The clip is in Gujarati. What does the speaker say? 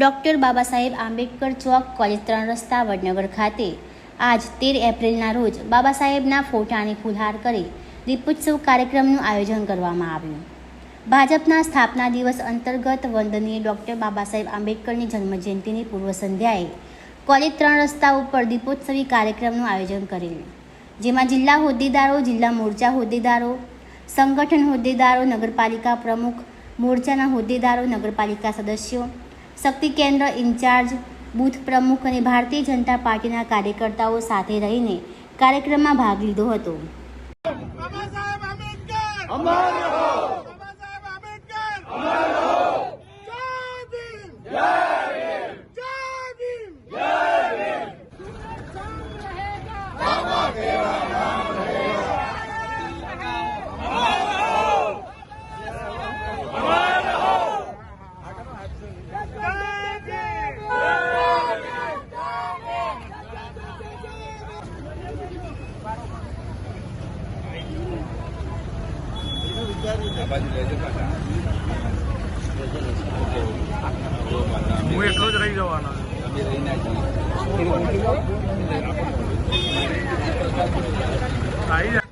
ડૉક્ટર બાબા સાહેબ આંબેડકર ચોક કોલેજ ત્રણ રસ્તા વડનગર ખાતે આજ તેર એપ્રિલના રોજ બાબા સાહેબના ફોટાને ફુલહાર કરી દીપોત્સવ કાર્યક્રમનું આયોજન કરવામાં આવ્યું. ભાજપના સ્થાપના દિવસ અંતર્ગત વંદનીય ડૉક્ટર બાબા સાહેબ આંબેડકરની જન્મજયંતિની પૂર્વ સંધ્યાએ કોલેજ ત્રણ રસ્તા ઉપર દીપોત્સવી કાર્યક્રમનું આયોજન કરેલું. જેમાં જિલ્લા હોદ્દેદારો, જિલ્લા મોરચા હોદ્દેદારો, સંગઠન હોદ્દેદારો, નગરપાલિકા પ્રમુખ, મોરચાના હોદ્દેદારો, નગરપાલિકા સદસ્યો શક્તિ કેન્દ્ર ઇન્ચાર્જ બૂથ પ્રમુખ અને ભારતીય જનતા પાર્ટીના કાર્યકર્તાઓ સાથે રહીને કાર્યક્રમમાં ભાગ લીધો હતો. बाबा હું એટલો જ રહી જવાનો. આવી જાય